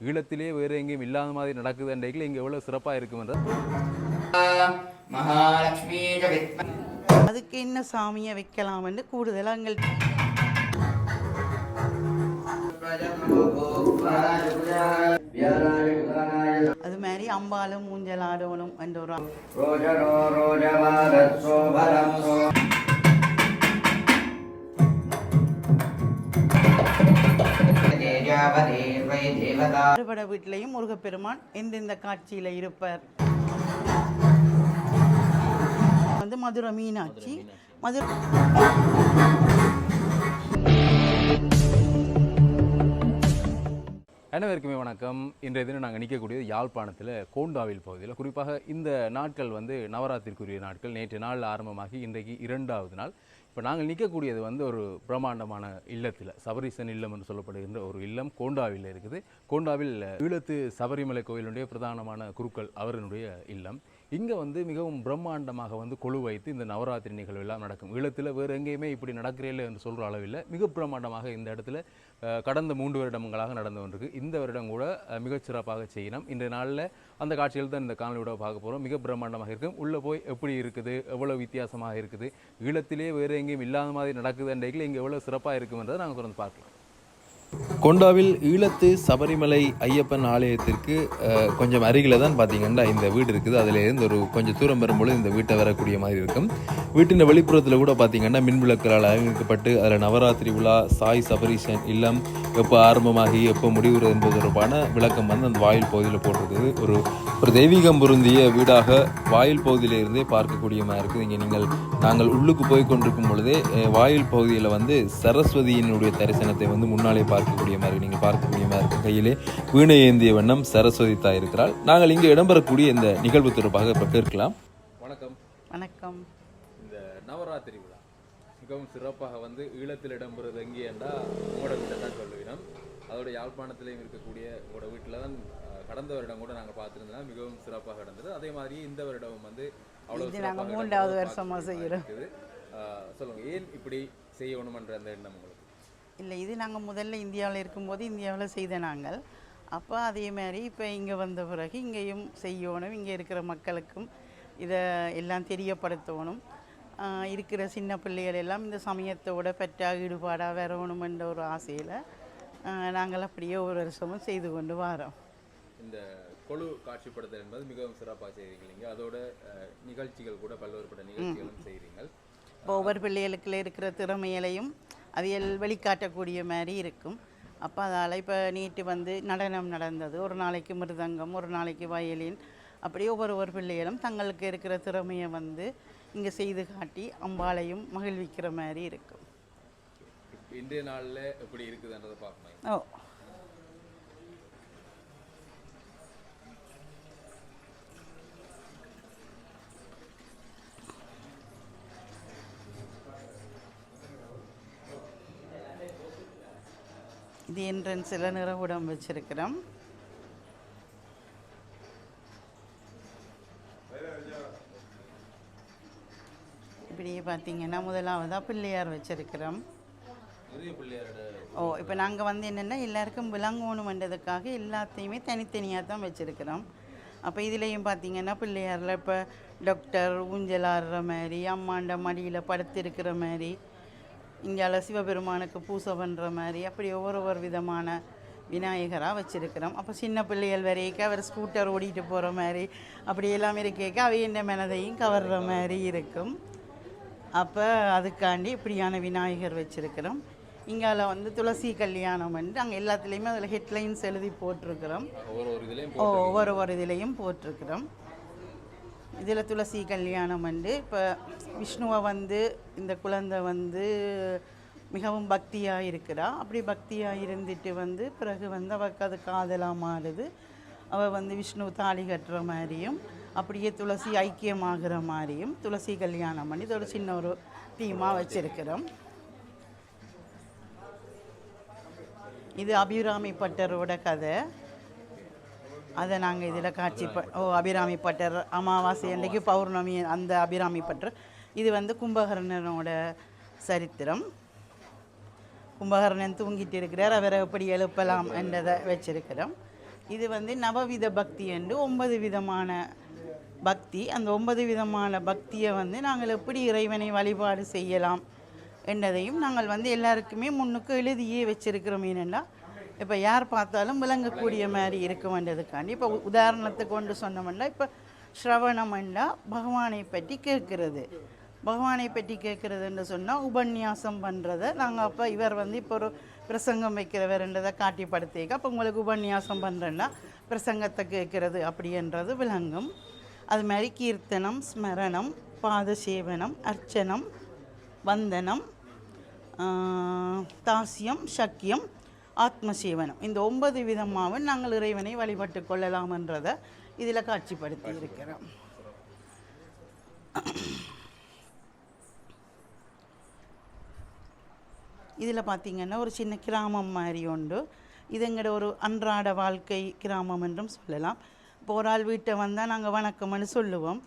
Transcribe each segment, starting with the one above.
ஈழத்திலே வேறு எங்கேயும் இல்லாத மாதிரி நடக்குது அன்றைக்கு இங்கே எவ்வளோ சிறப்பாக இருக்குமென்ற மகாலட்சுமி ச வித்ம அதுக்கு என்ன சாமியை வைக்கலாம்னு கூடுதலாக எங்கள் அது மாதிரி அம்பாலும் ஊஞ்சல் ஆடணும் என்ற ஒரு தேஜாவதே. அறுபட வீட்டிலையும் முருகப்பெருமான் எந்தெந்த காட்சியில் இருப்பார்? வந்து மதுரை மீனாட்சி மதுரை அனைவருக்குமே வணக்கம். இன்றைய தினம் நாங்கள் நிற்கக்கூடியது யாழ்ப்பாணத்தில் கோண்டாவில் பகுதியில். குறிப்பாக இந்த நாட்கள் வந்து நவராத்திரிக்குரிய நாட்கள். நேற்று நாளில் ஆரம்பமாகி இன்றைக்கு இரண்டாவது நாள். இப்போ நாங்கள் நிற்கக்கூடியது வந்து ஒரு பிரம்மாண்டமான இல்லத்தில் சபரிசன் இல்லம் என்று சொல்லப்படுகின்ற ஒரு இல்லம் கோண்டாவில் இருக்குது. கோண்டாவில் ஈழத்து சபரிமலை கோயிலுடைய பிரதானமான குருக்கள் அவரினுடைய இல்லம். இங்கே வந்து மிகவும் பிரம்மாண்டமாக வந்து கொழு வைத்து இந்த நவராத்திரி நிகழ்வு நடக்கும். ஈழத்தில் வேறு எங்கேயுமே இப்படி நடக்கிறேன் என்று சொல்கிற அளவில் மிக பிரம்மாண்டமாக இந்த இடத்துல கடந்த மூன்று வருடங்களாக நடந்து கொண்டிருக்கு. இந்த வருடம் கூட மிகச்சிறப்பாக செய்யணும் இந்த நாளில் அந்த காட்சிகள் தான் இந்த காணொலியோட பார்க்க போகிறோம் மிக பிரம்மாண்டமாக இருக்கும் உள்ளே போய் எப்படி இருக்குது? எவ்வளோ வித்தியாசமாக இருக்குது? ஈழத்திலே வேறு எங்கேயும் இல்லாத மாதிரி நடக்குது அன்றைக்கு இங்கே எவ்வளோ சிறப்பாக இருக்குமென்றதை நாங்கள் தொடர்ந்து பார்க்கலாம். கொண்டாவில் ஈழத்து சபரிமலை ஐயப்பன் ஆலயத்திற்கு கொஞ்சம் அருகில் தான் பார்த்தீங்கன்னா இந்த வீடு இருக்குது. அதிலேருந்து ஒரு கொஞ்சம் தூரம் வரும்பொழுது இந்த வீட்டை வரக்கூடிய மாதிரி இருக்கும். வீட்டின் வெளிப்புறத்தில் கூட பார்த்தீங்கன்னா மின்விளக்களால் அலங்கரிக்கப்பட்டு அதில் நவராத்திரி விழா சாய் சபரீஷன் இல்லம் எப்போ ஆரம்பமாகி எப்போ முடிவுறது என்பது தொடர்பான விளக்கம் வந்து அந்த வாயில் பகுதியில் போட்டிருக்குது. ஒரு ஒரு தெய்வீகம் பொருந்திய வீடாக வாயில் பகுதியிலிருந்தே பார்க்கக்கூடிய மாதிரி இருக்குது. இங்கே நீங்கள் நாங்கள் உள்ளுக்கு போய் கொண்டிருக்கும் பொழுதே வாயில் பகுதியில் வந்து சரஸ்வதியினுடைய தரிசனத்தை வந்து முன்னாலே பார்க்கக்கூடிய மாதிரி நீங்கள் பார்க்கக்கூடிய மாதிரி இருக்கு கையிலே வீணை ஏந்திய வண்ணம் சரஸ்வதி தாய் இருக்கிறாள் நாங்கள் இங்கே இடம்பெறக்கூடிய இந்த நிகழ்வு தொடர்பாக இப்போ கேட்கலாம். வணக்கம். வணக்கம். இந்த நவராத்திரி விழா மிகவும் சிறப்பாக வந்து ஈழத்தில் இடம்பெறுவது எங்கேண்டா உங்களோட வீட்டை தான் சொல்லுவினோம் அதோட யாழ்ப்பாணத்திலையும் இருக்கக்கூடிய உங்களோட வீட்டில் தான் கடந்த வருடம் கூட நாங்கள் பார்த்துருந்தோம். மிகவும் சிறப்பாக நடந்தது. அதே மாதிரி இந்த வருடமும் வந்து அவ்வளோ இது நாங்க சிறப்பாக மூன்றாவது இடம்பெறுவது வருஷமா பார்க்க செய்கிறோம். இருக்குது. அஹ், சொல்லுங்க ஏன் இப்படி செய்யணுமன்ற அந்த எண்ணம் உங்களுக்கு? இல்லை இது நாங்கள் முதல்ல இந்தியாவில் இருக்கும்போது இந்தியாவில் செய்த நாங்கள். அப்போ அதே மாதிரி இப்போ இங்கே வந்த பிறகு இங்கேயும் செய்யணும் இங்கே இருக்கிற மக்களுக்கும் இதை எல்லாம் தெரியப்படுத்தணும். இருக்கிற சின்ன பிள்ளைகள் எல்லாம் இந்த சமயத்தோட பெற்றாக ஈடுபாடாக வரணுமென்ற ஒரு ஆசையில் நாங்கள் அப்படியே ஒரு வருஷமும் செய்து கொண்டு வரோம். இந்த கொழு காட்சிப்படுத்தல் என்பது மிகவும் சிறப்பாக செய்கிறீங்க. அதோட நிகழ்ச்சிகள் கூட பல்வேறுபட்ட நிகழ்ச்சிகளும் செய்கிறீங்க. இப்போ ஒவ்வொரு பிள்ளைகளுக்குள்ள இருக்கிற திறமைகளையும் அவியல் வெளிக்காட்டக்கூடிய மாதிரி இருக்கும். அப்போ அதால் இப்போ நேற்று வந்து நடனம் நடந்தது. ஒரு நாளைக்கு மிருதங்கம் ஒரு நாளைக்கு வயலின். அப்படியே ஒவ்வொரு ஒரு பிள்ளைகளும் தங்களுக்கு இருக்கிற திறமையை வந்து இங்கே செய்து காட்டி அம்பாளையும் மகிழ்விக்கிற மாதிரி இருக்கும். இன்றைய நாளில் எப்படி இருக்குதுன்றதை பார்க்கணும். ஓ. இது என்ட்ரன்ஸில் நிறகுடம் வச்சிருக்கிறோம். இப்படியே பார்த்தீங்கன்னா முதலாவதாக பிள்ளையார் வச்சிருக்கிறோம். ஓ இப்போ நாங்கள் வந்து என்னென்னா எல்லாருக்கும் விளங்கணுமென்றதுக்காக எல்லாத்தையுமே தனித்தனியாக தான் வச்சுருக்கிறோம். அப்போ இதுலேயும் பார்த்தீங்கன்னா பிள்ளையாரில் இப்போ டாக்டர் ஊஞ்சல் ஆடுற மாதிரி அம்மாண்ட மடியில் படுத்திருக்கிற மாதிரி இங்கால சிவபெருமானுக்கு பூசை பண்ணுற மாதிரி அப்படி ஒவ்வொரு ஒரு விதமான விநாயகராக வச்சுருக்கிறோம். அப்போ சின்ன பிள்ளைகள் வரைக்கும் அவர் ஸ்கூட்டர் ஓடிட்டு போகிற மாதிரி அப்படி எல்லாம் இருக்கேக்க அவையின் மனதையும் கவர்ற மாதிரி இருக்கும். அப்போ அதுக்காண்டி இப்படியான விநாயகர் வச்சுருக்கிறோம். இங்கால வந்து துளசி கல்யாணம் வந்து அங்கே எல்லாத்துலேயுமே அதில் ஹெட்லைன்ஸ் எழுதி போட்டிருக்கிறோம். ஒவ்வொரு ஒரு இதுலேயும் போட்டிருக்கிறோம். இதில் துளசி கல்யாணம் வந்து இப்போ விஷ்ணுவை வந்து இந்த குழந்தை வந்து மிகவும் பக்தியாக இருக்கிறா. அப்படி பக்தியாக இருந்துட்டு வந்து பிறகு வந்து அவளுக்கு அது காதலாக மாறுது. அவள் வந்து விஷ்ணு தாலி கட்டுற மாதிரியும் அப்படியே துளசி ஐக்கியமாகிற மாதிரியும் துளசி கல்யாணம் பண்ணி இதோட சின்ன ஒரு தீமாக வச்சுருக்கிறோம். இது அபிராமி பட்டரோட கதை. அதை நாங்கள் இதில் காட்சி ப ஓ அபிராமி பட்டர் அமாவாசை அன்றைக்கு பௌர்ணமி அந்த அபிராமி பட்டர். இது வந்து கும்பகர்ணனோட சரித்திரம். கும்பகர்ணன் தூங்கிட்டு இருக்கிறார் அவரை எப்படி எழுப்பலாம் என்றதை வச்சிருக்கிறோம். இது வந்து நவவித பக்தி என்று ஒன்பது விதமான பக்தி. அந்த ஒன்பது விதமான பக்தியை வந்து நாங்கள் எப்படி இறைவனை வழிபாடு செய்யலாம் என்றதையும் நாங்கள் வந்து எல்லாருக்குமே முன்னுக்கு எழுதியே வச்சிருக்கிறோம். ஏனென்றால் இப்போ யார் பார்த்தாலும் விளங்கக்கூடிய மாதிரி இருக்குமென்றதுக்காண்டி இப்போ உ- உதாரணத்துக்கு கொண்டு சொன்னோம்னா இப்போ ஸ்ரவணம்னா பகவானை பற்றி கேட்கறது. பகவானை பற்றி கேட்குறதுன்னு சொன்னால் உபன்யாசம் பண்ணுறதை நாங்கள் அப்போ இவர் வந்து இப்போ ஒரு பிரசங்கம் வைக்கிறவர்ன்றதை காட்டிப்படுத்திக்க அப்போ உங்களுக்கு உபன்யாசம் பண்ணுறேன்னா பிரசங்கத்தை கேட்குறது அப்படின்றது விளங்கும். அது மாதிரி கீர்த்தனம் ஸ்மரணம் பாதசேவனம் அர்ச்சனம் வந்தனம் தாசியம் சக்கியம் ஆத்மசேவனம். இந்த ஒன்பது விதமாகவும் நாங்கள் இறைவனை வழிபட்டு கொள்ளலாம்ன்றதை இதில் காட்சிப்படுத்தி இருக்கிறோம். இதில் பார்த்தீங்கன்னா ஒரு சின்ன கிராமம் மாதிரி உண்டு. இதுங்கிற ஒரு அன்றாட வாழ்க்கை கிராமம் என்றும் சொல்லலாம். இப்போ ஒரு ஆள் வீட்டை வந்தால் நாங்கள் வணக்கம்னு சொல்லுவோம்.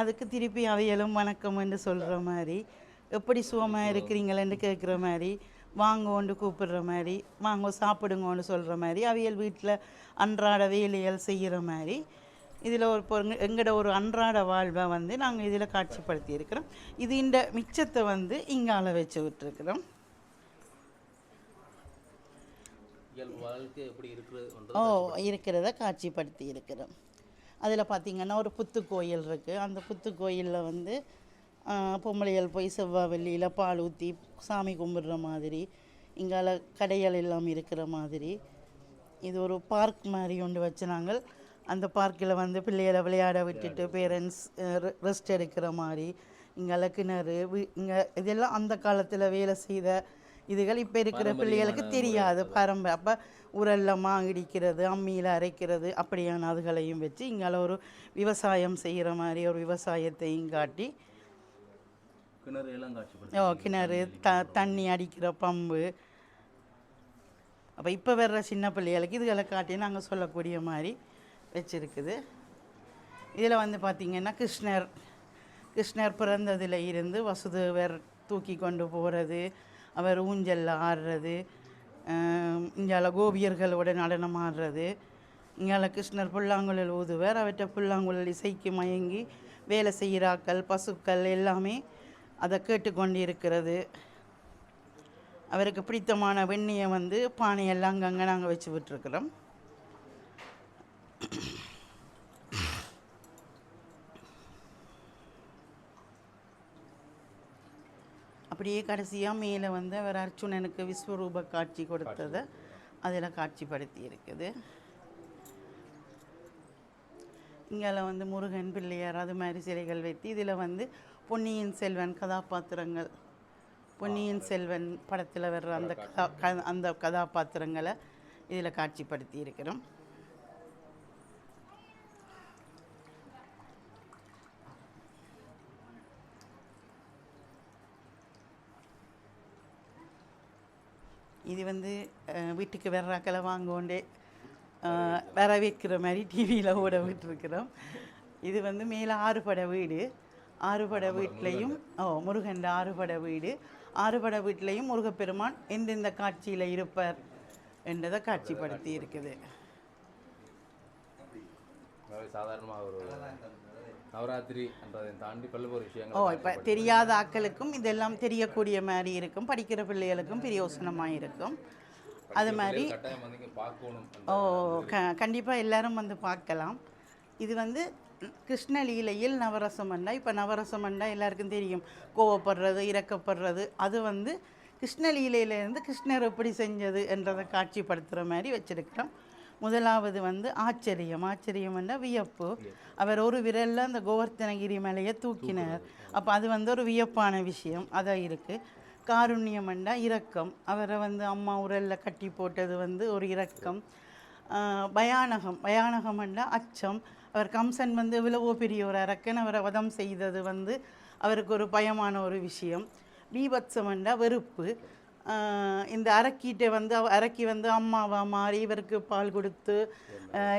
அதுக்கு திருப்பி அவையலும் வணக்கம்னு சொல்கிற மாதிரி. எப்படி சுகமாக இருக்கிறீங்களேன்னு கேட்குற மாதிரி. வாங்கோண்டு கூப்பிடுற மாதிரி வாங்க சாப்பிடுங்கோன்னு சொல்கிற மாதிரி அவியல் வீட்டில் அன்றாட வேலைகள் செய்கிற மாதிரி. இதில் ஒரு எங்களோட ஒரு அன்றாட வாழ்வை வந்து நாங்கள் இதில் காட்சிப்படுத்தி இருக்கிறோம். இது இந்த மிச்சத்தை வந்து இங்கால வச்சு விட்டுருக்குறோம். ஓ இருக்கிறத காட்சிப்படுத்தி இருக்கிறோம். அதில் பார்த்தீங்கன்னா ஒரு புத்து கோயில் இருக்குது அந்த புத்து கோயிலில் வந்து பொம்பளைகள் போய் செவ்வாய் வெள்ளியில் பால் ஊற்றி சாமி கும்பிடுற மாதிரி இங்கால கடைகள் எல்லாம் இருக்கிற மாதிரி. இது ஒரு பார்க் மாதிரி ஒன்று வச்சு நாங்கள் அந்த பார்க்கில் வந்து பிள்ளைகளை விளையாட விட்டுட்டு பேரண்ட்ஸ் ரெஸ்ட் எடுக்கிற மாதிரி இங்கே கிணறு இங்கே இதெல்லாம் அந்த காலத்தில் வேலை செய்த இதுகள் இப்போ இருக்கிற பிள்ளைகளுக்கு தெரியாது. பாரம்பரிய அப்போ உரல்ல மா இடிக்கிறது அம்மியில் அரைக்கிறது அப்படியான அதுகளையும் வச்சு இங்கால ஒரு விவசாயம் செய்கிற மாதிரி ஒரு விவசாயத்தையும் காட்டி கிணறு எல்லாம் காட்சிப்படுத்தி ஓ கிணறு த தண்ணி அடிக்கிற பம்பு. அப்போ இப்போ வர்ற சின்ன பிள்ளைகளுக்கு இதுகளை காட்டி நாங்கள் சொல்லக்கூடிய மாதிரி வச்சுருக்குது. இதில் வந்து பார்த்திங்கன்னா கிருஷ்ணர். கிருஷ்ணர் பிறந்ததில் இருந்து வசுதேவர் தூக்கி கொண்டு போகிறது அவர் ஊஞ்சலில் ஆடுறது இங்கால கோபியர்களோட நடனம் ஆடுறது இங்கால கிருஷ்ணர் புல்லாங்குழல் ஊதுவர் அவற்றை புல்லாங்குழல் இசைக்கு மயங்கி வேலை செய்கிறாக்கள் பசுக்கள் எல்லாமே அதை கேட்டுக்கொண்டிருக்கிறது. அவருக்கு பிடித்தமான வெண்ணியை வந்து பானையெல்லாம் அங்கங்கே நாங்கள் வச்சு விட்டுருக்குறோம். அப்படியே கடைசியாக மேலே வந்து அவர் அர்ச்சுனனுக்கு விஸ்வரூப காட்சி கொடுத்ததை. அதில் காட்சிப்படுத்தி இருக்குது. இங்கால வந்து முருகன் பிள்ளையார் அது மாதிரி சிலைகள் வைத்து இதில் வந்து பொன்னியின் செல்வன் கதாபாத்திரங்கள். பொன்னியின் செல்வன் படத்தில் வர்ற அந்த கதா க- அந்த கதாபாத்திரங்களை இதில் காட்சிப்படுத்தி இருக்கிறோம். இது வந்து வீட்டுக்கு வர்றாக்களை வாங்கோண்டே அஹ், வரவேற்கிற மாதிரி டிவியில் ஓட விட்டுருக்குறோம். இது வந்து மேலே ஆறுபட வீடு. ஆறுபட வீட்லேயும் ஓ முருகன் ஆறுபட வீடு. ஆறுபட வீட்லேயும் முருகப்பெருமான் எந்தெந்த காட்சியில் இருப்பார் என்றதை காட்சிப்படுத்தி இருக்குது. சாதாரணமாக ஒரு நவராத்திரி என்றதை தாண்டி பல்வேறு ஓ விஷயங்கள் இப்போ தெரியாத ஆட்களுக்கும் இதெல்லாம் தெரியக்கூடிய மாதிரி இருக்கும். படிக்கிற பிள்ளைகளுக்கும் பிரயோசனமாக இருக்கும். அது மாதிரி ஓ க கண்டிப்பாக எல்லாரும் வந்து பார்க்கலாம். இது வந்து கிருஷ்ணலீலையில் நவரசம் அண்டா இப்போ நவரசம் அண்டா எல்லாருக்கும் தெரியும். கோவப்படுறது இறக்கப்படுறது அது வந்து கிருஷ்ணலீலையிலேருந்து கிருஷ்ணர் எப்படி செஞ்சது என்றதை காட்சிப்படுத்துகிற மாதிரி வச்சிருக்கிறோம். முதலாவது வந்து ஆச்சரியம். ஆச்சரியம் வியப்பு. அவர் ஒரு விரலில் அந்த கோவர்த்தனகிரி மலையை தூக்கினார். அப்போ அது வந்து ஒரு வியப்பான விஷயம். அதான் இருக்குது காருண்யம் இரக்கம். அவரை வந்து அம்மா உரலில் கட்டி போட்டது வந்து ஒரு இரக்கம். பயானகம். பயானகம் அச்சம். அவர் கம்சன் வந்து விலவோ பெரிய ஒரு அரக்கன் அவரை வதம் செய்தது வந்து அவருக்கு ஒரு பயமான ஒரு விஷயம். பீபத்சம் வெறுப்பு. இந்த அரக்கிட்ட வந்து அவ- அரக்கி வந்து அம்மாவா மாறி இவருக்கு பால் கொடுத்து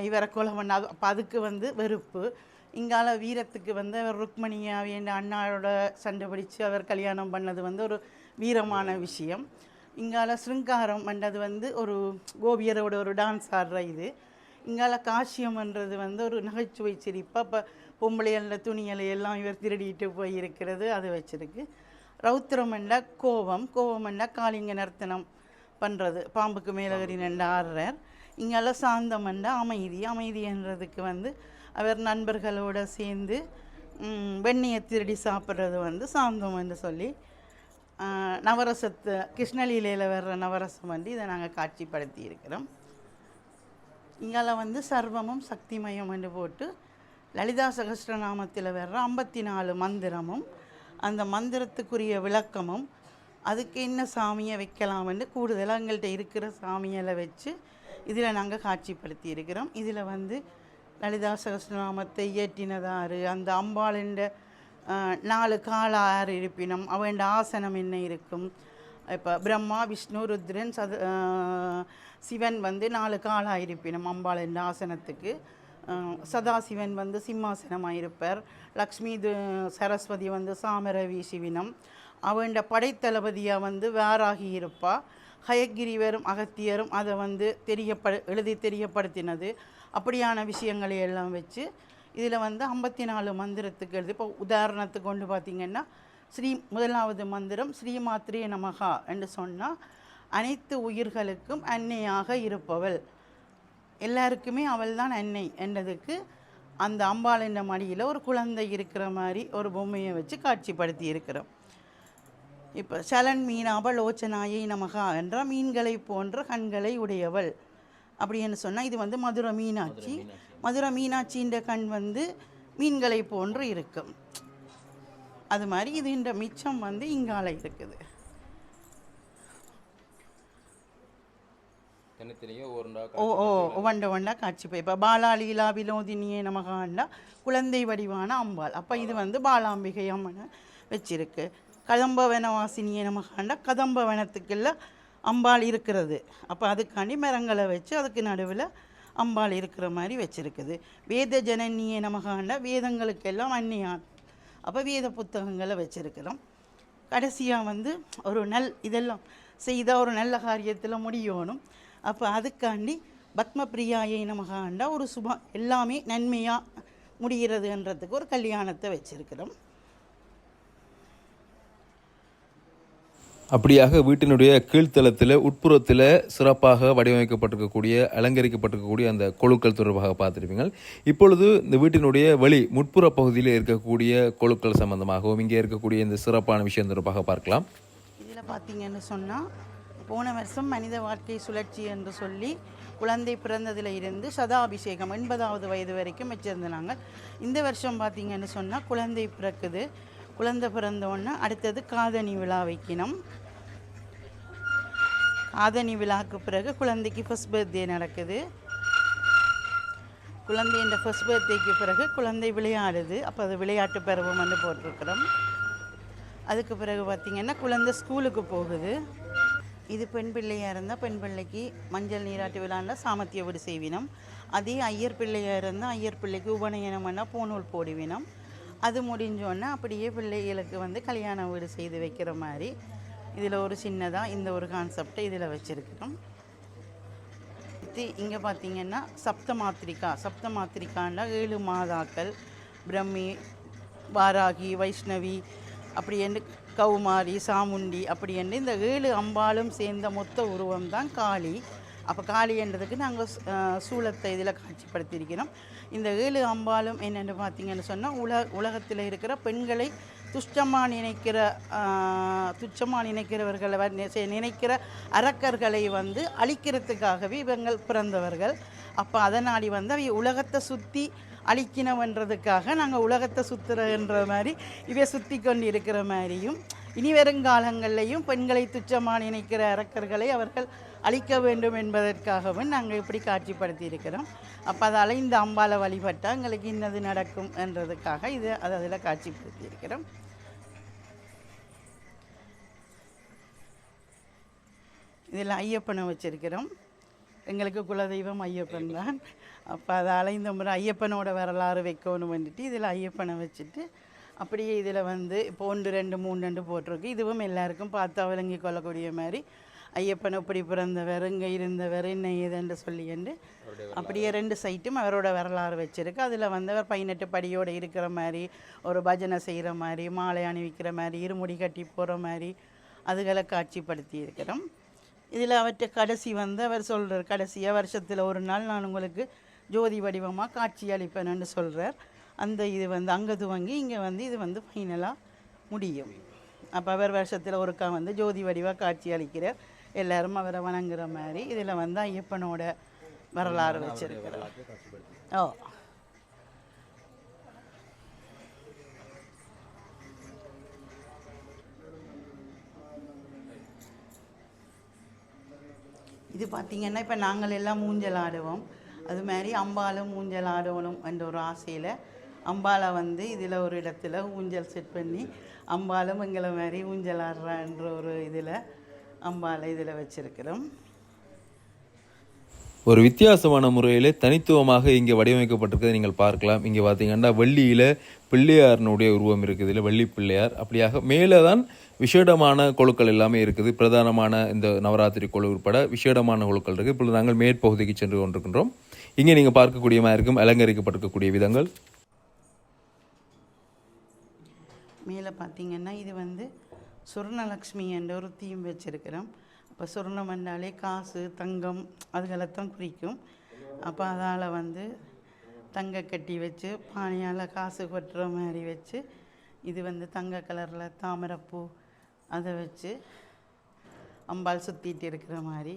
இவரை கொலை பண்ண அது- அதுக்கு வந்து வெறுப்பு. இங்கால வீரத்துக்கு வந்து அவர் ருக்மணியா வேண்ட அண்ணாவோட சண்டை பிடிச்சு அவர் கல்யாணம் பண்ணது வந்து ஒரு வீரமான விஷயம். இங்கால சிருங்காரம் பண்ணது வந்து ஒரு கோபியரோட ஒரு டான்ஸ் ஆடுற இது. இங்கால காசியம்ன்றது வந்து ஒரு நகைச்சுவை சிரிப்பு. அப்போ பொம்பளைகளில் துணிகளை எல்லாம் இவர் திருடிட்டு போய் இருக்கிறது அது வச்சிருக்கு. ரௌத்திரம் என்ற கோபம். கோபம் என்ற காளிங்க நர்த்தனம் பண்ணுறது பாம்புக்கு மேலகரி நின்று ஆடுறார். இங்கெல்லாம் சாந்தம் என்ற அமைதி. அமைதி என்றதுக்கு வந்து அவர் நண்பர்களோட சேர்ந்து வெண்ணெயை திருடி சாப்பிட்றது வந்து சாந்தம் என்று சொல்லி நவரசத்து கிருஷ்ணலீலையில் வர்ற நவரசம் வந்து இதை நாங்கள் காட்சிப்படுத்தி இருக்கிறோம் இங்கால வந்து சர்வமும் சக்திமயம் என்று போட்டு லலிதா சகஸ்ரநாமத்தில் வர்ற ஐம்பத்தி நாலு மந்திரமும் அந்த மந்திரத்துக்குரிய விளக்கமும் அதுக்கு என்ன சாமியை வைக்கலாம்னு கூடுதலாக எங்கள்கிட்ட இருக்கிற சாமியெல்லாம் வச்சு இதில் நாங்கள் காட்சிப்படுத்தி இருக்கிறோம். இதில் வந்து லலிதா சகஸ்ரநாமத்தை இயற்றினதாரு அந்த அம்பாளின்ற நாலு கால ஆறு இருப்பினம் அவன் ஆசனம் என்ன இருக்கும்? இப்போ பிரம்மா விஷ்ணு ருத்ரன் சத சிவன் வந்து நாலு காலாக இருப்பினம் அம்பாள் என்ற ஆசனத்துக்கு சதாசிவன் வந்து சிம்மாசனமாக இருப்பார் லக்ஷ்மி து சரஸ்வதி வந்து சாமரவி சிவினம் அவண்ட படைத்தளபதியாக வந்து வேறாகி இருப்பா ஹயக்கிரிவரும் அகத்தியரும் அதை வந்து தெரியப்படு எழுதி தெரியப்படுத்தினது. அப்படியான விஷயங்களை எல்லாம் வச்சு இதில் வந்து ஐம்பத்தி நாலு மந்திரத்துக்கு எழுதி இப்போ உதாரணத்துக்கு கொண்டு பார்த்தீங்கன்னா ஸ்ரீ முதலாவது மந்திரம் ஸ்ரீமாத்ரே நமகா என்று சொன்னால் அனைத்து உயிர்களுக்கும் அன்னையாக இருப்பவள். எல்லாருக்குமே அவள் தான் அன்னை என்றதுக்கு அந்த அம்பாளின் மடியில் ஒரு குழந்தை இருக்கிற மாதிரி ஒரு பொம்மையை வச்சு காட்சிப்படுத்தி இருக்கிறோம். இப்போ சலன் மீனாப லோச்சனாயை நமகா என்ற மீன்களை போன்ற கண்களை உடையவள். அப்படின்னு சொன்னால் இது வந்து மதுரை மீனாட்சி. மதுரை மீனாட்சின்ற கண் வந்து மீன்களை போன்று இருக்கும். அது மாதிரி இது இந்த மிச்சம் வந்து இங்கால இருக்குது தனித்தனியாக ஒரு ஓ ஓ ஒவ்வொண்ட ஒன்றா காட்சி போய். இப்போ பாலா லீலா வினோதினியே நமகாண்டா குழந்தை வடிவான அம்பாள். அப்போ இது வந்து பாலாம்பிகை அம்மனை வச்சிருக்கு. கதம்ப வனவாசினியே நமகாண்டா கதம்ப வனத்துக்குள்ள அம்பாள் இருக்கிறது. அப்போ அதுக்காண்டி மரங்களை வச்சு அதுக்கு நடுவில் அம்பாள் இருக்கிற மாதிரி வச்சிருக்குது. வேத ஜனனியே நமகாண்டா வேதங்களுக்கெல்லாம் அந்நியான் அப்போ வேத புத்தகங்களை வச்சிருக்கிறோம். கடைசியாக வந்து ஒரு நல் இதெல்லாம் செய்தால் ஒரு நல்ல காரியத்தில் முடியணும். அப்போ அதுக்காண்டி பத்மபிரியாயை நமகாண்டா ஒரு சுப எல்லாமே நன்மையாக முடிகிறதுன்றதுக்கு ஒரு கல்யாணத்தை வச்சிருக்கிறோம். அப்படியாக வீட்டினுடைய கீழ்த்தளத்தில் உட்புறத்தில் சிறப்பாக வடிவமைக்கப்பட்டிருக்கக்கூடிய அலங்கரிக்கப்பட்டிருக்கக்கூடிய அந்த கொழுக்கள் தொடர்பாக பார்த்துருப்பீங்க இப்பொழுது இந்த வீட்டினுடைய வெளி முட்புற பகுதியில் இருக்கக்கூடிய கொழுக்கள் சம்பந்தமாகவும் இங்கே இருக்கக்கூடிய இந்த சிறப்பான விஷயம் தொடர்பாக பார்க்கலாம். இதில் பார்த்தீங்கன்னு சொன்னால் போன வருஷம் மனித வாழ்க்கை சுழற்சி என்று சொல்லி குழந்தை பிறந்ததில் இருந்து சதாபிஷேகம் எண்பதாவது வயது வரைக்கும் வச்சுருந்தாங்க. இந்த வருஷம் பார்த்திங்கன்னு சொன்னால் குழந்தை பிறக்குது. குழந்தை பிறந்த அடுத்தது காதணி விழா வைக்கணும். காதணி விழாக்கு பிறகு குழந்தைக்கு ஃபர்ஸ்ட் பர்த்டே நடக்குது. குழந்தையின் ஃபர்ஸ்ட் பர்த்டேக்கு பிறகு குழந்தை விளையாடுது. அப்போ அது விளையாட்டு பருவம் வந்து போட்டிருக்கிறோம். அதுக்கு பிறகு பார்த்திங்கன்னா குழந்தை ஸ்கூலுக்கு போகுது. இது பெண் பிள்ளையாக இருந்தால் பெண் பிள்ளைக்கு மஞ்சள் நீராட்டு விழாண்டா சாமத்திய வீடு செய்வினம். அதே ஐயர் பிள்ளையாக இருந்தால் ஐயர் பிள்ளைக்கு உபநயனம்னா பூநூல் போடுவினம். அது முடிஞ்சோடனே அப்படியே பிள்ளைகளுக்கு வந்து கல்யாண வீடு செய்து வைக்கிற மாதிரி. இதில் ஒரு சின்னதாக இந்த ஒரு கான்செப்டை இதில் வச்சுருக்கிறோம். இது இங்கே பார்த்தீங்கன்னா சப்த மாத்திரிக்கா சப்த மாத்திரிக்கான்னா ஏழு மாதாக்கள். பிரம்மி வாராகி வைஷ்ணவி அப்படி என்று கௌமாரி சாமுண்டி அப்படி என்று இந்த ஏழு அம்பாலும் சேர்ந்த மொத்த உருவம் தான் காளி. அப்போ காளி என்றதுக்கு நாங்கள் சூலத்தை இதில் காட்சிப்படுத்தியிருக்கிறோம். இந்த ஏழு அம்பாலும் என்னென்னு பார்த்தீங்கன்னு சொன்னால் உலக உலகத்தில் இருக்கிற பெண்களை துஷ்டமாக நினைக்கிற துச்சமாக நினைக்கிறவர்களை வ- நி- நினைக்கிற அரக்கர்களை வந்து அழிக்கிறதுக்காகவே இவங்கள் பிறந்தவர்கள். அப்போ அதனாடி வந்து அவை உலகத்தை சுற்றி அழிக்கணுன்றதுக்காக நாங்கள் உலகத்தை சுற்றுறன்ற மாதிரி இவை சுற்றி கொண்டு இருக்கிற மாதிரியும் இனி வருங்காலங்கள்லையும் பெண்களை துச்சமாக நினைக்கிற அரக்கர்களை அவர்கள் அழிக்க வேண்டும் என்பதற்காகவும் நாங்கள் இப்படி காட்சிப்படுத்தி இருக்கிறோம் அப்போ அதால் இந்த அம்பாலை வழிபட்டால் எங்களுக்கு இன்னது நடக்கும் என்றதுக்காக இது அதை அதில் காட்சிப்படுத்தி இருக்கிறோம் இதில் ஐயப்பனை வச்சிருக்கிறோம். எங்களுக்கு குலதெய்வம் ஐயப்பன் தான். அப்போ அதால் இந்த முறை ஐயப்பனோட வரலாறு வைக்கணும் வந்துட்டு இதில் ஐயப்பனை வச்சுட்டு அப்படியே இதில் வந்து இப்போ ஒன்று ரெண்டு மூணு ரெண்டு போட்டிருக்கு. இதுவும் எல்லாருக்கும் பார்த்தா விளங்கி கொள்ளக்கூடிய மாதிரி ஐயப்பன் எப்படி பிறந்தவர் இங்கே இருந்தவர் என்ன ஏதுன்னு சொல்லி என்று அப்படியே ரெண்டு சைட்டும் அவரோட வரலாறு வச்சிருக்கு. அதில் வந்து அவர் பதினெட்டு படியோடு இருக்கிற மாதிரி ஒரு பஜனை செய்கிற மாதிரி மாலை அணிவிக்கிற மாதிரி இருமுடி கட்டி போகிற மாதிரி அதுகளை காட்சிப்படுத்தி இருக்கிறோம். இதில் அவற்றை கடைசி வந்து அவர் சொல்கிறார் கடைசியாக வருஷத்தில் ஒரு நாள் நான் உங்களுக்கு ஜோதி வடிவமாக காட்சி அளிப்பேன்னு சொல்கிறார் அந்த இது வந்து அங்கே துவங்கி இங்கே வந்து இது வந்து ஃபைனலாக முடியும். அப்போ அவர் வருஷத்தில் ஒருக்கா வந்து ஜோதி வடிவாக காட்சி அளிக்கிறார். எல்லாரும் அவரை வணங்குற மாதிரி இதில் வந்து ஐயப்பனோட வரலாறு வச்சிருக்கிறார். ஓ. இது பார்த்திங்கன்னா இப்போ நாங்கள் எல்லாம் மூஞ்சல் ஆடுவோம். அது மாதிரி அம்பாலும் ஊஞ்சல் ஆடணும் என்ற ஒரு ஆசையில் அம்பாலை வந்து இதில் ஒரு இடத்துல ஊஞ்சல் செட் பண்ணி அம்பாலும் எங்களை மாதிரி ஊஞ்சல் ஆடுறான்ற ஒரு இதில் அம்பாலை இதில் வச்சுருக்கிறோம். ஒரு வித்தியாசமான முறையில் தனித்துவமாக இங்கே வடிவமைக்கப்பட்டிருக்கிறத நீங்கள் பார்க்கலாம். இங்கே பார்த்தீங்கன்னா வெள்ளியில் பிள்ளையாரனுடைய உருவம் இருக்குது. இல்லை வள்ளி பிள்ளையார். அப்படியாக மேலே தான் விசேடமான கொழுக்கள் எல்லாமே இருக்குது. பிரதானமான இந்த நவராத்திரி கொழு உட்பட விசேடமான குழுக்கள் இருக்குது. இப்பொழுது நாங்கள் மேற்பகுதிக்கு சென்று கொண்டிருக்கின்றோம். இங்கே நீங்கள் பார்க்கக்கூடிய மாதிரி இருக்கும் அலங்கரிக்கப்பட்டிருக்கக்கூடிய விதங்கள். மேலே பார்த்தீங்கன்னா இது வந்து சுர்ணலக்ஷ்மி என்ற ஒரு தீம் வச்சுருக்கிறோம். அப்போ சுர்ணம் என்றாலே காசு தங்கம் அதுகளைத்தான் குறிக்கும். அப்போ அதால் வந்து தங்க கட்டி வச்சு பானையால் காசு கொட்டுற மாதிரி வச்சு இது வந்து தங்க கலரில் தாமரைப்பூ அதை வச்சு அம்பாள் சுற்றிட்டு இருக்கிற மாதிரி.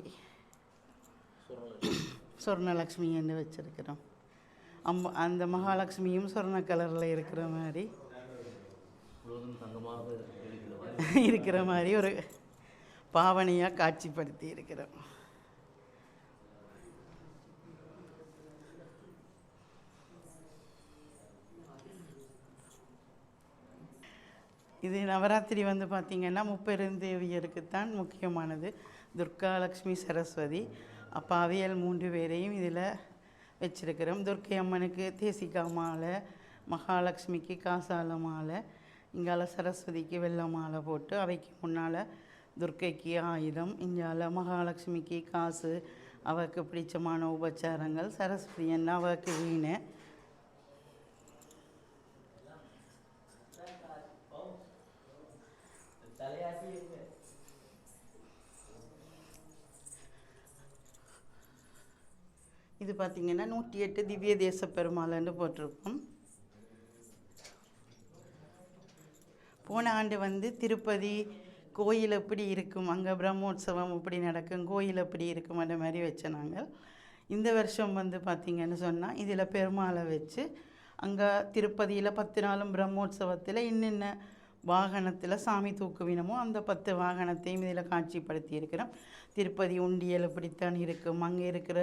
சொர்ணலக்ஷ்மி என்று வச்சுருக்கிறோம். அம் அந்த மகாலட்சுமியும் சொர்ண கலரில் இருக்கிற மாதிரி. இருக்கிற மாதிரி ஒரு பாவனையாக காட்சிப்படுத்தி இருக்கிறோம். இது நவராத்திரி வந்து பார்த்திங்கன்னா முப்பெருந்தேவியருக்குத்தான் முக்கியமானது. துர்கா லக்ஷ்மி சரஸ்வதி. அப்போ அவையல் மூன்று பேரையும் இதில் வச்சிருக்கிறோம். துர்க்கை அம்மனுக்கு தேசிகா மாலை மகாலட்சுமிக்கு காசால மாலை இங்கால சரஸ்வதிக்கு வெள்ளை மாலை போட்டு அவைக்கு முன்னால் துர்க்கைக்கு ஆயுதம் இங்கால மகாலட்சுமிக்கு காசு அவருக்கு பிடிச்சமான உபச்சாரங்கள் சரஸ்வதி என்ன அவருக்கு வீணை. பார்த்திங்கன்னா நூற்றி எட்டு திவ்ய தேச பெருமாள்னு போட்டிருக்கோம். போன ஆண்டு வந்து திருப்பதி கோயில் எப்படி இருக்கும் அங்கே பிரம்மோற்சவம் எப்படி நடக்கும் கோயில் எப்படி இருக்கும் அந்த மாதிரி வச்ச நாங்கள் இந்த வருஷம் வந்து பார்த்திங்கன்னு சொன்னால் இதில் பெருமாளை வச்சு அங்கே திருப்பதியில் பத்து நாளும் பிரம்மோற்சவத்தில் இன்னென்ன வாகனத்தில் சாமி தூக்குவினமோ அந்த பத்து வாகனத்தையும் இதில் காட்சிப்படுத்தி இருக்கிறோம் திருப்பதி உண்டியல் இப்படித்தான் இருக்கும் அங்கே இருக்கிற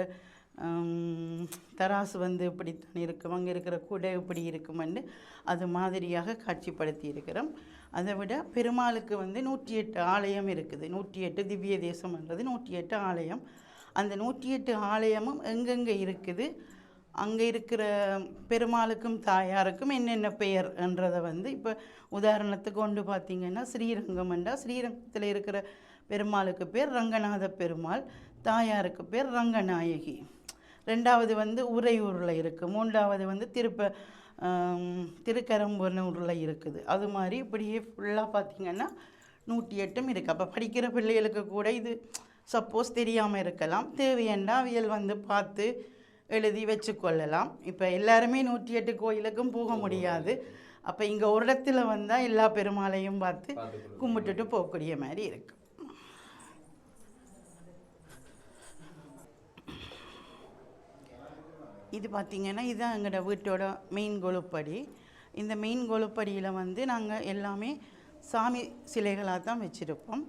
தராசு வந்து இப்படித்தான் இருக்கும் அங்கே இருக்கிற குடை இப்படி இருக்குமென்று அது மாதிரியாக காட்சிப்படுத்தி இருக்கிறோம் அதை விட பெருமாளுக்கு வந்து நூற்றி எட்டு ஆலயம் இருக்குது. நூற்றி எட்டு திவ்ய தேசம்ன்றது நூற்றி எட்டு ஆலயம். அந்த நூற்றி எட்டு ஆலயமும் எங்கெங்கே இருக்குது? அங்கே இருக்கிற பெருமாளுக்கும் தாயாருக்கும் என்னென்ன பெயர் என்றதை வந்து இப்போ உதாரணத்துக்கு கொண்டு பார்த்தீங்கன்னா ஸ்ரீரங்கம் என்றால் ஸ்ரீரங்கத்தில் இருக்கிற பெருமாளுக்கு பேர் ரங்கநாத பெருமாள் தாயாருக்கு பேர் ரங்கநாயகி. ரெண்டாவது வந்து உறையூரில் இருக்குது மூன்றாவது வந்து திருப்ப ஆம், திருக்கரம்பூர்னூரில் இருக்குது. அது மாதிரி இப்படியே ஃபுல்லாக பார்த்தீங்கன்னா நூற்றி எட்டும் இருக்குது அப்போ படிக்கிற பிள்ளைகளுக்கு கூட இது சப்போஸ் தெரியாமல் இருக்கலாம். தேவையண்டா அவியல் வந்து பார்த்து எழுதி வச்சுக்கொள்ளலாம். இப்போ எல்லாருமே நூற்றி எட்டு கோயிலுக்கும் போக முடியாது. அப்போ இங்கே ஒரு இடத்துல வந்தால் எல்லா பெருமாளையும் பார்த்து கும்பிட்டுட்டு போகக்கூடிய மாதிரி இருக்கு. இது பார்த்திங்கன்னா இதுதான் எங்களோட வீட்டோட மெயின் கொலுப்படி இந்த மெயின் கொலுப்படியில் வந்து நாங்கள் எல்லாமே சாமி சிலைகளாக தான் வச்சுருப்போம்.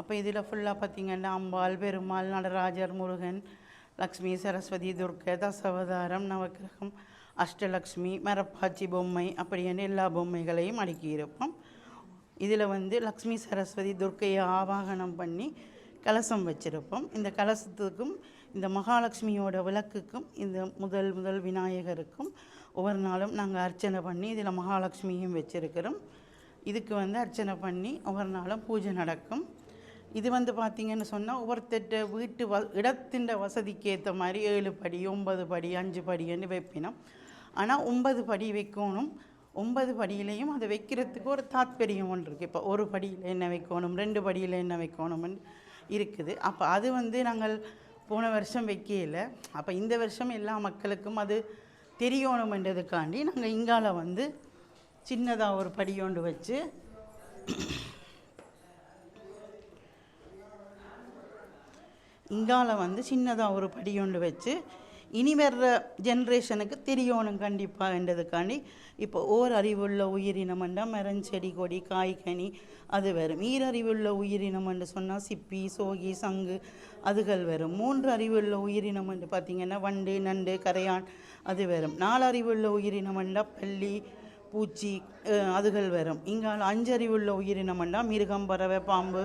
அப்போ இதில் ஃபுல்லாக பார்த்திங்கன்னா அம்பாள் பெருமாள் நடராஜர் முருகன் லக்ஷ்மி சரஸ்வதி துர்க்கை தசவதாரம் நவக்கிரகம் அஷ்டலக்ஷ்மி மரப்பாச்சி பொம்மை அப்படின்னு எல்லா பொம்மைகளையும் அடுக்கியிருப்போம் இதில் வந்து லக்ஷ்மி சரஸ்வதி துர்க்கையை ஆவாகனம் பண்ணி கலசம் வச்சுருப்போம். இந்த கலசத்துக்கும் இந்த மகாலட்சுமியோட விளக்குக்கும் இந்த முதல் முதல் விநாயகருக்கும் ஒவ்வொரு நாளும் நாங்கள் அர்ச்சனை பண்ணி இதில் மகாலட்சுமியும் வச்சுருக்கிறோம். இதுக்கு வந்து அர்ச்சனை பண்ணி ஒவ்வொரு நாளும் பூஜை நடக்கும். இது வந்து பார்த்திங்கன்னு சொன்னால் ஒவ்வொருத்தட்ட வீட்டு வ இடத்தின் வசதிக்கு ஏற்ற மாதிரி ஏழு படி ஒன்பது படி அஞ்சு படின்னு வைப்பினோம். ஆனால் ஒன்பது படி வைக்கணும். ஒன்பது படியிலையும் அதை வைக்கிறதுக்கு ஒரு தாத்பரியம் ஒன்று இருக்குது இப்போ ஒரு படியில் என்ன வைக்கணும்? ரெண்டு படியில் என்ன வைக்கணும்னு இருக்குது. அப்போ அது வந்து நாங்கள் போன வருஷம் வைக்கல அப்போ இந்த வருஷம் எல்லா மக்களுக்கும் அது தெரியணுமென்றதுக்காண்டி நாங்கள் இங்கால வந்து சின்னதாக ஒரு படியோண்டு வச்சு இங்கால வந்து சின்னதாக ஒரு படியோண்டு வச்சு இனி வர்ற ஜென்ரேஷனுக்கு தெரியணும் கண்டிப்பாகன்றதுக்காண்டி இப்போ ஓர் அறிவுள்ள உயிரினம்ண்டா மரம் செடி கொடி காய்கனி அது வரும். ஈரறிவுள்ள என்று சொன்னால் சிப்பி சோகி சங்கு அதுகள் வரும். மூன்று அறிவுள்ள வந்து பார்த்திங்கன்னா வண்டு நண்டு கரையான் அது வரும். நாலு அறிவுள்ள உயிரினம்ண்டா பள்ளி பூச்சி அதுகள் வரும். இங்கால அஞ்சறிவுள்ள உயிரினம்ண்டா மிருகம் பறவை பாம்பு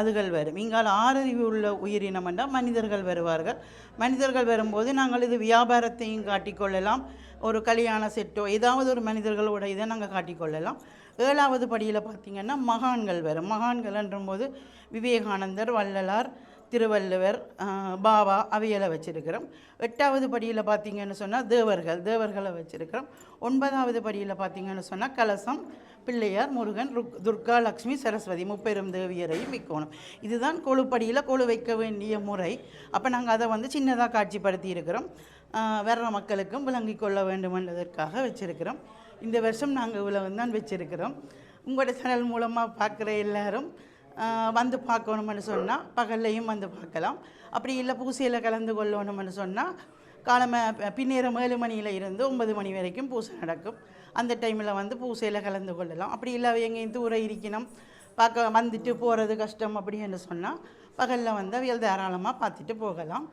அதுகள் வரும். இங்கால ஆறறிவு உள்ள உயிரினம்ண்டா மனிதர்கள் வருவார்கள். மனிதர்கள் வரும்போது நாங்கள் இது வியாபாரத்தையும் காட்டிக்கொள்ளலாம். ஒரு கல்யாண செட்டோ ஏதாவது ஒரு மனிதர்களோட இதை நாங்கள் காட்டிக்கொள்ளலாம். ஏழாவது படியில் பார்த்திங்கன்னா மகான்கள் வரும். மகான்கள்ன்றம்போது விவேகானந்தர் வள்ளலார் திருவள்ளுவர் பாபா அவையலை வச்சுருக்கிறோம். எட்டாவது படியில் பார்த்தீங்கன்னு சொன்னால் தேவர்கள் தேவர்களை வச்சுருக்கிறோம். ஒன்பதாவது படியில் பார்த்தீங்கன்னு சொன்னால் கலசம் பிள்ளையார் முருகன் ருக் துர்கா லக்ஷ்மி சரஸ்வதி முப்பெரும் தேவியரையும் விற்கணும் இதுதான் கொழுப்படியில் கொழு வைக்க வேண்டிய முறை. அப்போ நாங்கள் அதை வந்து சின்னதாக காட்சிப்படுத்தி இருக்கிறோம். வர்ற மக்களுக்கும் விளங்கி கொள்ள வேண்டும் என்பதற்காக வச்சுருக்கிறோம். இந்த வருஷம் நாங்கள் இவ்வளவு தான் வச்சுருக்கிறோம். உங்களோட சேனல் மூலமாக பார்க்குற எல்லாரும் வந்து பார்க்கணும்னு சொன்னால் பகல்லையும் வந்து பார்க்கலாம். அப்படி இல்லை பூசையில் கலந்து கொள்ளணும்னு சொன்னால் காலம பின்னேறம் ஏழு மணியில் இருந்து ஒன்பது மணி வரைக்கும் பூசை நடக்கும். அந்த டைமில் வந்து பூசையில் கலந்து கொள்ளலாம். அப்படி இல்லை எங்கேயும் தூரம் இருக்கணும். பார்க்க வந்துட்டு போகிறது கஷ்டம் அப்படின்னு சொன்னால் பகலில் வந்து அவியல் தாராளமாக பார்த்துட்டு போகலாம்.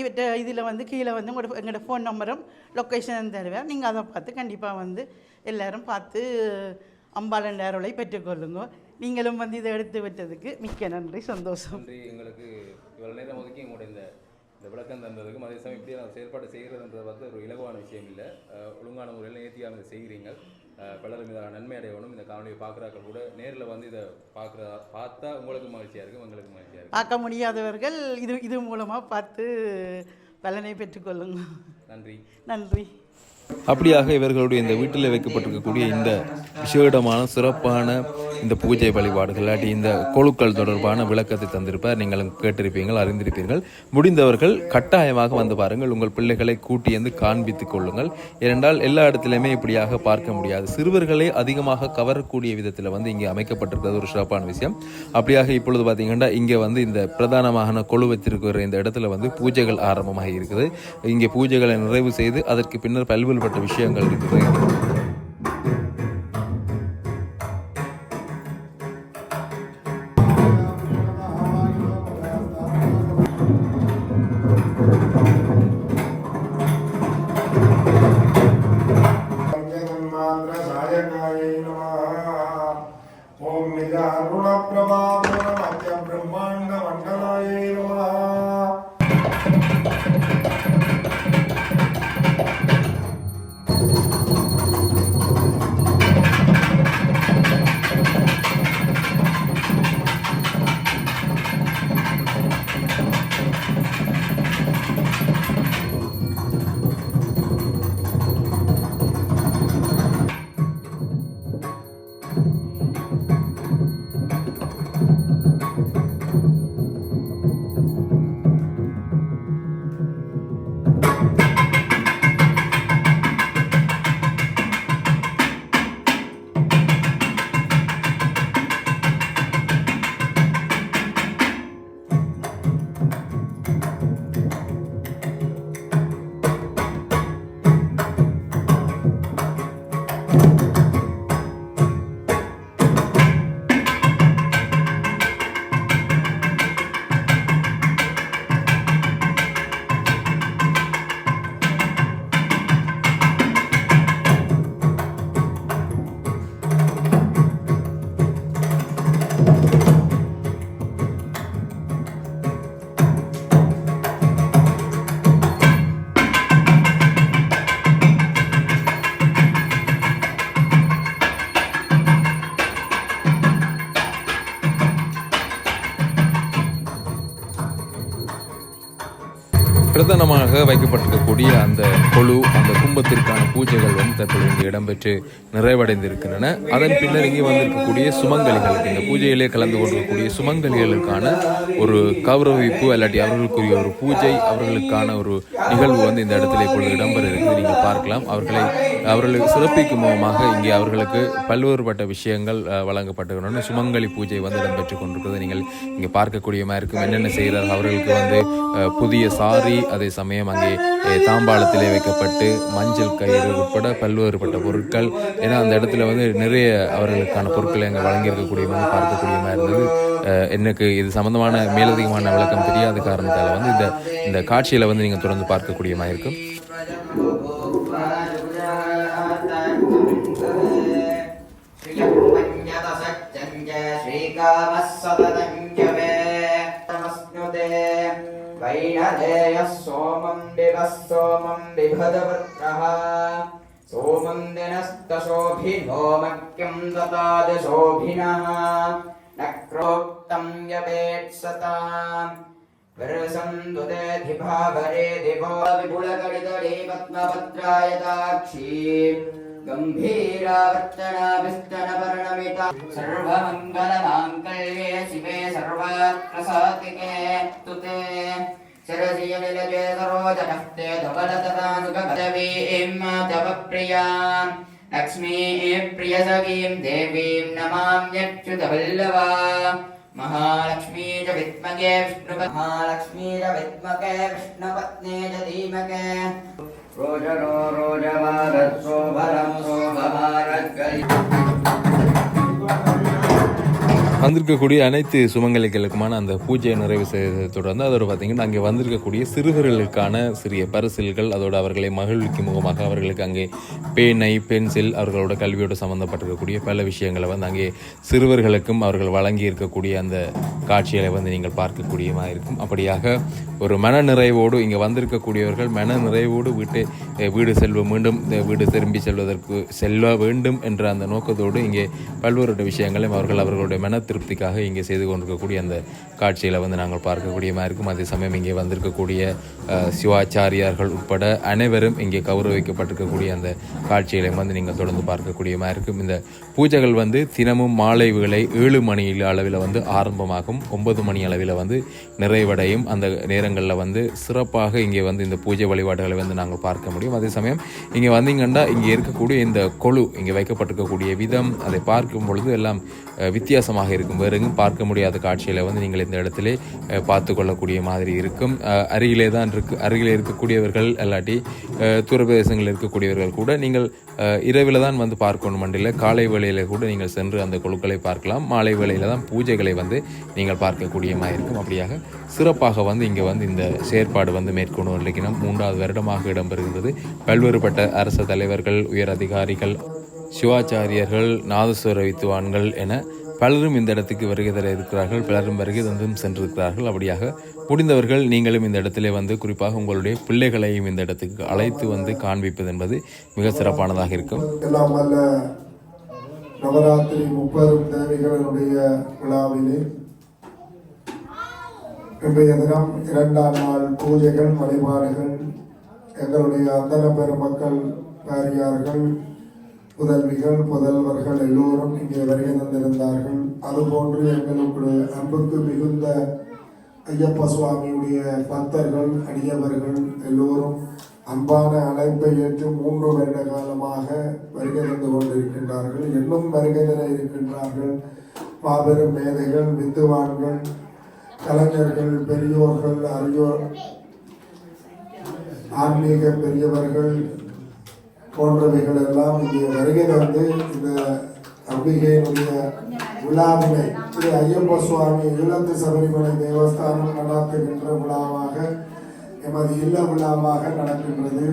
இவற்ற இதில் வந்து கீழே வந்து உங்களோட எங்களோட ஃபோன் நம்பரும் லொக்கேஷன் தருவேன் நீங்கள் அதை பார்த்து கண்டிப்பாக வந்து எல்லாரும் பார்த்து அம்பாளன் அருளை பெற்றுக்கொள்ளுங்க. நீங்களும் வந்து இதை எடுத்து விட்டதுக்கு மிக்க நன்றி சந்தோஷம். நன்றி. எங்களுக்கு இவ்வளோ நேரம் ஒதுக்கி உங்களுடைய இந்த இந்த விளக்கம் தந்ததுக்கும் அதே சமயம் இப்படி நான் செயல்பாடு செய்கிறதுன்றது வந்து ஒரு இலகுவான விஷயம் இல்லை. ஒழுங்கான முறையில் நேர்த்தியாக இதை செய்கிறீங்க பலரும் இதை நன்மை அடையணும் இந்த காணொலியை பார்க்குறாக்கள் கூட. நேரில் வந்து இதை பார்க்குற பார்த்தா உங்களுக்கு மகிழ்ச்சியாக இருக்கும் எங்களுக்கு மகிழ்ச்சியாக இருக்கும். பார்க்க முடியாதவர்கள் இது இது மூலமாக பார்த்து பலனை பெற்றுக்கொள்ளுங்க நன்றி. நன்றி. அப்படியாக இவர்களுடைய இந்த வீட்டில் வைக்கப்பட்டிருக்கக்கூடிய இந்த விசேடமான சிறப்பான இந்த பூஜை வழிபாடுகள் இல்லாட்டி இந்த கொழுக்கள் தொடர்பான விளக்கத்தை தந்திருப்பார். நீங்களும் கேட்டிருப்பீர்கள் அறிந்திருப்பீர்கள். முடிந்தவர்கள் கட்டாயமாக வந்து பாருங்கள். உங்கள் பிள்ளைகளை கூட்டி வந்து காண்பித்துக் கொள்ளுங்கள். ஏனென்றால் எல்லா இடத்திலுமே இப்படியாக பார்க்க முடியாது. சிறுவர்களே அதிகமாக கவரக்கூடிய விதத்தில் வந்து இங்கே அமைக்கப்பட்டிருக்கிறது ஒரு சிறப்பான விஷயம். அப்படியாக இப்பொழுது பார்த்தீங்கன்னா இங்கே வந்து இந்த பிரதானமான கொழு வச்சிருக்கிற இந்த இடத்துல வந்து பூஜைகள் ஆரம்பமாக இருக்குது. இங்கே பூஜைகளை நிறைவு செய்து அதற்கு பின்னர் பல்வேறு பல்வேறுபட்ட விஷயங்கள் இருக்குது. பிரதானமாக வைக்கப்பட்டிருக்கக்கூடிய அந்த கொழு அந்த கும்பத்திற்கான பூஜைகள் வந்து தற்போது இங்கே இடம்பெற்று நிறைவடைந்திருக்கின்றன. அதன் பின்னர் இங்கே வந்திருக்கக்கூடிய சுமங்கலிகளுக்கு இந்த பூஜையிலே கலந்து கொண்டிருக்கக்கூடிய சுமங்கலிகளுக்கான ஒரு கௌரவிப்பு அல்லாட்டி அவர்களுக்குரிய ஒரு பூஜை அவர்களுக்கான ஒரு நிகழ்வு வந்து இந்த இடத்துல இப்பொழுது இடம்பெற இருக்குது நீங்கள் பார்க்கலாம் அவர்களை அவர்களுக்கு சிறப்பிக்கும் முகமாக இங்கே அவர்களுக்கு பல்வேறுபட்ட விஷயங்கள் அஹ், சுமங்கலி பூஜை வந்து இடம்பெற்று கொண்டிருக்கிறது. நீங்கள் இங்கே பார்க்கக்கூடியமாக இருக்கும் என்னென்ன செய்கிறார்கள்? அவர்களுக்கு வந்து புதிய சாரி அதே சமயம் அங்கே தாம்பாளத்திலே வைக்கப்பட்டு மஞ்சள் கயிறு உட்பட பல்வேறுபட்ட பொருட்கள். ஏன்னா அந்த இடத்துல வந்து நிறைய அவர்களுக்கான பொருட்களை அங்கே வழங்கியிருக்கக்கூடிய வந்து பார்க்கக்கூடியமாக இருந்தது. எனக்கு இது சம்பந்தமான மேலதிகமான விளக்கம் தெரியாத காரணத்தால் வந்து இந்த இந்த காட்சியில் வந்து நீங்கள் தொடர்ந்து பார்க்கக்கூடியமாக இருக்கும். वैनदेयः सोमं दिवः सोमं बिभदवृत्रः सोमं मह्यं न क्रोक्तं यवेत्सताम् विरसन्दुदेधिभावरे दिवो विपुलकडितडे गम्भीरावर्तनाभिस्तनपर्णमिता सर्वमङ्गलमाङ्गल्ये शिवे सर्वात्मसातिके तुते శిరసి నిలచే సరోజనస్తే దుగదసదానుగదవీం తవ ప్రియాన్ లక్ష్మీ ప్రియసఖీం దేవీం నమామ్యచ్యుతవల్లవా మహాలక్ష్మీ చ విద్మకే విష్ణు మహాలక్ష్మీ చ విద్మకే విష్ణుపత్నే చ ధీమకే రోజరో வந்திருக்கக்கூடிய அனைத்து சுமங்கலிகளுக்குமான அந்த பூஜையை நிறைவு செய்ததை தொடர்ந்து அதோட பார்த்தீங்கன்னா அங்கே வந்திருக்கக்கூடிய சிறுவர்களுக்கான சிறிய பரிசில்கள் அதோடு அவர்களை மகிழ்விக்கும் முகமாக அவர்களுக்கு அங்கே பேனை பென்சில் அவர்களோட கல்வியோடு சம்மந்தப்பட்டிருக்கக்கூடிய பல விஷயங்களை வந்து அங்கே சிறுவர்களுக்கும் அவர்கள் வழங்கி இருக்கக்கூடிய அந்த காட்சிகளை வந்து நீங்கள் பார்க்கக்கூடியமாக இருக்கும். அப்படியாக ஒரு மன நிறைவோடு இங்கே வந்திருக்கக்கூடியவர்கள் மன நிறைவோடு வீட்டு வீடு செல்வ மீண்டும் இந்த வீடு திரும்பி செல்வதற்கு செல்ல வேண்டும் என்ற அந்த நோக்கத்தோடு இங்கே பல்வேறு விஷயங்களையும் அவர்கள் அவர்களுடைய மனத்தில் திருப்திக்காக இங்கே செய்து கொண்டிருக்கக்கூடிய அந்த காட்சிகளை வந்து நாங்கள் பார்க்கக்கூடியமாக இருக்கும். அதே சமயம் இங்கே வந்திருக்கக்கூடிய சிவாச்சாரியார்கள் உட்பட அனைவரும் இங்கே கௌரவிக்கப்பட்டிருக்கக்கூடிய அந்த காட்சிகளை வந்து நீங்கள் தொடர்ந்து பார்க்கக்கூடியமாக இருக்கும். இந்த பூஜைகள் வந்து தினமும் மாலை வேளை ஏழு மணி அளவில் வந்து ஆரம்பமாகும். ஒன்பது மணி அளவில் வந்து நிறைவடையும். அந்த நேரங்களில் வந்து சிறப்பாக இங்கே வந்து இந்த பூஜை வழிபாடுகளை வந்து நாங்கள் பார்க்க முடியும். அதே சமயம் இங்கே வந்தீங்கன்னா இங்கே இருக்கக்கூடிய இந்த கொழு இங்கே வைக்கப்பட்டிருக்கக்கூடிய விதம் அதை பார்க்கும் பொழுது எல்லாம் வித்தியாசமாக இருக்கும் இருக்கும். வேறு எங்கும் பார்க்க முடியாத காட்சிகளை வந்து நீங்கள் இந்த இடத்திலே பார்த்து கொள்ளக்கூடிய மாதிரி இருக்கும். அருகிலே தான் இருக்கு அருகிலே இருக்கக்கூடியவர்கள் இல்லாட்டி தூரப்பிரதேசங்களில் தூர பிரதேசங்களில் இருக்கக்கூடியவர்கள் கூட நீங்கள் இரவில் தான் வந்து பார்க்கணும் மண்டியில் காலை வேளையில் கூட நீங்கள் சென்று அந்த குழுக்களை பார்க்கலாம். மாலை வேளையில் தான் பூஜைகளை வந்து நீங்கள் பார்க்கக்கூடியமாக இருக்கும். அப்படியாக சிறப்பாக வந்து இங்கே வந்து இந்த செயற்பாடு வந்து மேற்கொண்டு வருகின்றோம் மூன்றாவது வருடமாக இடம்பெறுகிறது. பல்வேறுபட்ட அரசு தலைவர்கள் உயர் அதிகாரிகள் சிவாச்சாரியர்கள் நாதஸ்வர வித்துவான்கள் என பலரும் இந்த இடத்துக்கு வருகை தர இருக்கிறார்கள் பலரும் வருகை தந்தும் சென்றிருக்கிறார்கள். அப்படியாக முடிந்தவர்கள் நீங்களும் இந்த இடத்திலே வந்து குறிப்பாக உங்களுடைய பிள்ளைகளையும் இந்த இடத்துக்கு அழைத்து வந்து காண்பிப்பது என்பது மிக சிறப்பானதாக இருக்கும். எல்லாம் நவராத்திரி முப்பெரும் தேவிகளினுடைய விழாவிலே இன்றைய தினம் இரண்டாம் நாள் பூஜைகள் வழிபாடுகள் எங்களுடைய அந்தன பெருமக்கள் பாரியார்கள் புதல்விகள் புதல்வர்கள் எல்லோரும் இங்கே வருகை தந்திருந்தார்கள். அதுபோன்று எங்களுக்கு அன்புக்கு மிகுந்த ஐயப்ப சுவாமியுடைய பக்தர்கள் அடியவர்கள் எல்லோரும் அன்பான அழைப்பை ஏற்று மூன்று வருட காலமாக வருகை தந்து கொண்டிருக்கின்றார்கள். இன்னும் வருகை தர இருக்கின்றார்கள். மாபெரும் மேதைகள் வித்துவான்கள் கலைஞர்கள் பெரியோர்கள் அறியோர் ஆன்மீக பெரியவர்கள் போன்றவைகள் எல்லாம் இங்கே வருகை வந்து இந்த அம்பிகையினுடைய விழாவினை திரு ஐயப்ப சுவாமி இல்லத்து சபரிமலை தேவஸ்தானம் நடாத்துகின்ற விழாவாக எமது இல்ல விழாவாக நடக்கின்றது.